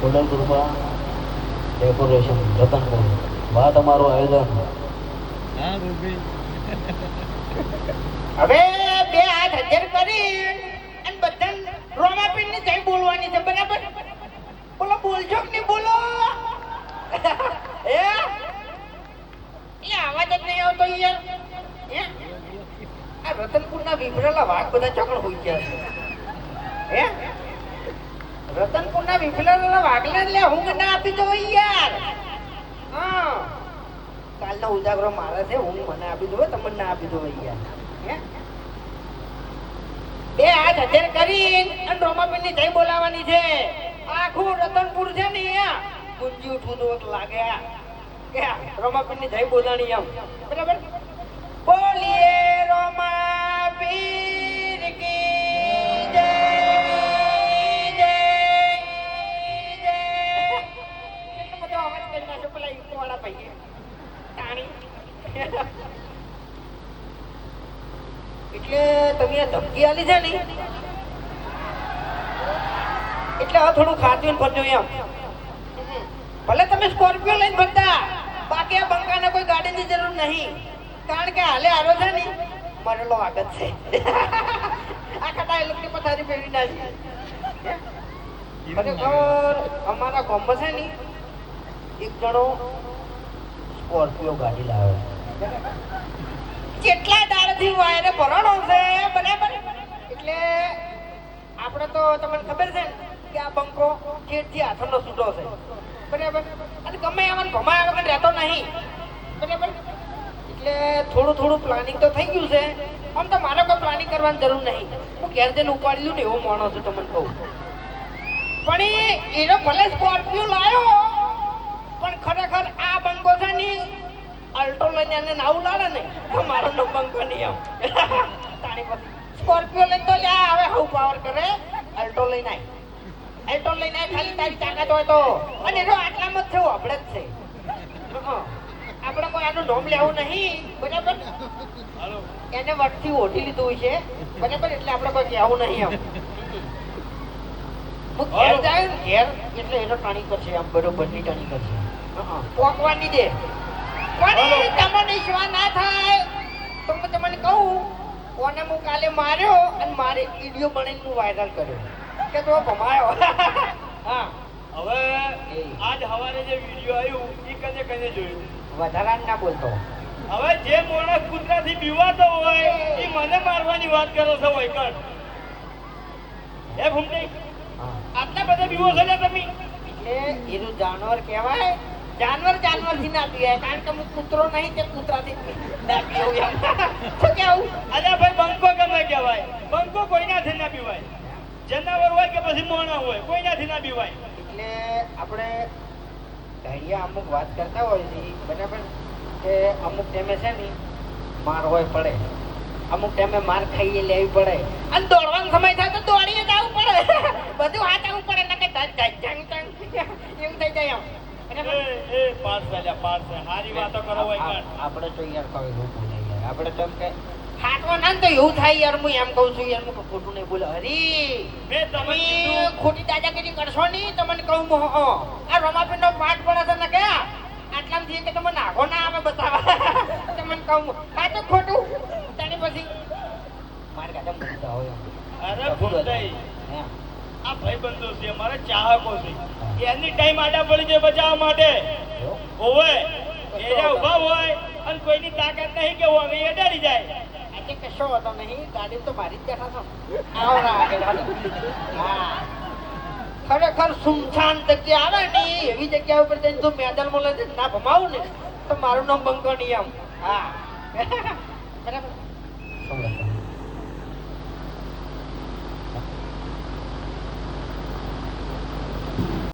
કૃપા decoration Ratanpur વાહ તમારું આયોજન. હવે બે હાથ હજાર કરી અને બધા રોમાપીનની જઈ બોલવાની છે બરાબર? બોલો બોલજો કે નહીં બોલો? એ એ આવાજ જ નહીં આવતો યાર હે? આ રતનપુરના વિફરેલા વાઘ બધા ચોકડ હોઈ ગયા છે. હે? રતનપુરના વિફરેલા વાઘને એટલે હું ના આપી દો યાર. કાલનો ઉજાગરો મારે છે, હું મને આપી દો તમને ના આપી દો યાર. બે હાથ હજાર કરી અને રોમાબેનની જય બોલાવાની છે. આખું રતનપુર છે ને અહીંયા. ગુંજી ઉઠવું તો લાગે. રોમાબેનની જય બોલાણી એમ. બરાબર? બોલીએ. એટલે તમે ધમકી આલી છે ને? એટલે હવે થોડું ખાતું ફરજો એમ. ભલે તમે સ્કોર્પિયો લઈને ફરતા, બાકી આ બંકાને કોઈ ગાડીની જરૂર નહીં. કારણ કે હાલે આવ્યો છે ને, મરેલો આગળ છે. આ ટાયર ઇલેક્ટ્રિક પથારી ફેરવી નાખી. ખરેખર અમારા ગામમાં છે ને, એક જણો સ્કોર્પિયો ગાડી લાવે. કેટલા દાડથી વાયરે ભરણો છે બરાબર એટલે આપણે તો તમને ખબર છે ને કે આ બંકો જેટથી હાથનો છૂટો છે. બરાબર? અને ગમે એમાં ભમાયા વગર રહેતો નહીં. બરાબર? એટલે થોડું થોડું પ્લાનિંગ તો થઈ ગયું છે. આમ તો મારે કોઈ પ્લાનિંગ કરવાની જરૂર નહીં. હું ઘેર જઈને ઉપાડી લઉં ને એવો માણો છું તમને કહું. પણ એનો ભલે સ્કોર્પિયો લાવ્યો પણ ખરેખર આ બંકો છે ને અલ્ટો લઈને એને નાવું લાવે ને તો મારો નો બંકો નહીં આમ સ્કોર્પિયો લઈને તો લ્યા હવે હું પાવર કરે. અલ્ટો લઈને આય. અલ્ટો લઈને ખાલી તારી તાકાત હોય તો. અને જો આટલામાં જ થયું આપણે જ છે. આપણે કોઈ આનું નોમ લેવું નહીં બરાબર? એને વટથી ઓઢી લીધું હોય છે બરાબર? એટલે આપણે કોઈ કહેવું નહીં આમ. હું ઘેર જાય ઘેર એટલે એનો ટાણી કરશે આમ બરોબરની ટાણી કરશે. પોકવાની દે. પણ તમને ના થાય. તો હું તમને કહું કોને હું કાલે માર્યો અને મારે વીડિયો બનાવીને હું વાયરલ કર્યો. કે તો ભમાયો. હા. હવે આજ હવારે જે વીડિયો આવ્યું એ કને કને જોયું? વધારાને ના બોલતો. હવે જે માણસ કૂતરાથી બીવાતો હોય એ. મને મારવાની વાત કરો છો વૈકટ. એ ભૂમતી હા. આટલા બધા બીવો છો તમે? એટલે એનું જાનવર કહેવાય જાનવર જાનવરથી ના પીવાય કારણ કે હું કૂતરો નહીં કે કૂતરાથી ના પીવું એમ. શું કેવું? અરે ભાઈ બંકો ગમે કહેવાય બંકો કોઈનાથી ના પીવાય. જનાવર હોય કે પછી મોણા હોય કોઈનાથી ના પીવાય. એટલે આપણે ઘડિયા અમુક વાત કરતા હોય છે બરાબર કે અમુક ટાઈમે છે ને માર હોય પડે. અમુક ટાઈમે માર ખાઈએ લેવી પડે. અને દોડવાનો સમય થાય તો દોડીએ જવું પડે. બધું હાચવું પડે ને કે ધન ધન. જંગ એવું થઈ જાય એમ એ બરાબર? એ પાસ ચાલ્યા પાસ છે હારી વાતો કરો વૈકટ આપણે તો યાર કઈ એવું બોલે યાર. આપણે તો કે હાટવા ના તો એવું થાય યાર હું એમ કહું છું યાર હું ખોટું નહીં બોલે. હરી તમે ખોટી દાદાગીરી કરશો નહીં તમને કહું હું આ રમાપીર નો પાઠ પડે છે ને કે? આટલામાંથી કે તમે નાખો ના આવે બતાવા. તમને કહું કાં તો ખોટું? તાણી પછી મારે કાઢે બોલતા હોય. એમ. અરે હે. આ ભાઈબંધો છે મારા ચાહકો છે. એની ટાઈમ આડા પડી જાય બચાવવા માટે. હોવે એને ઊભા હોય અને કોઈની તાકાત નહીં કે હું અમે અડાડી જાય. આજે કશો હતો નહીં ગાડી તો મારી જ બેઠા છો. આવો આગળ. હા. ખરેખર સુમસાન જગ્યા આવે ને એવી જગ્યા ઉપર જઈને મેદાનમાં લઈને ના ભમાવું ને તો મારું નામ બંકો નહીં આમ હા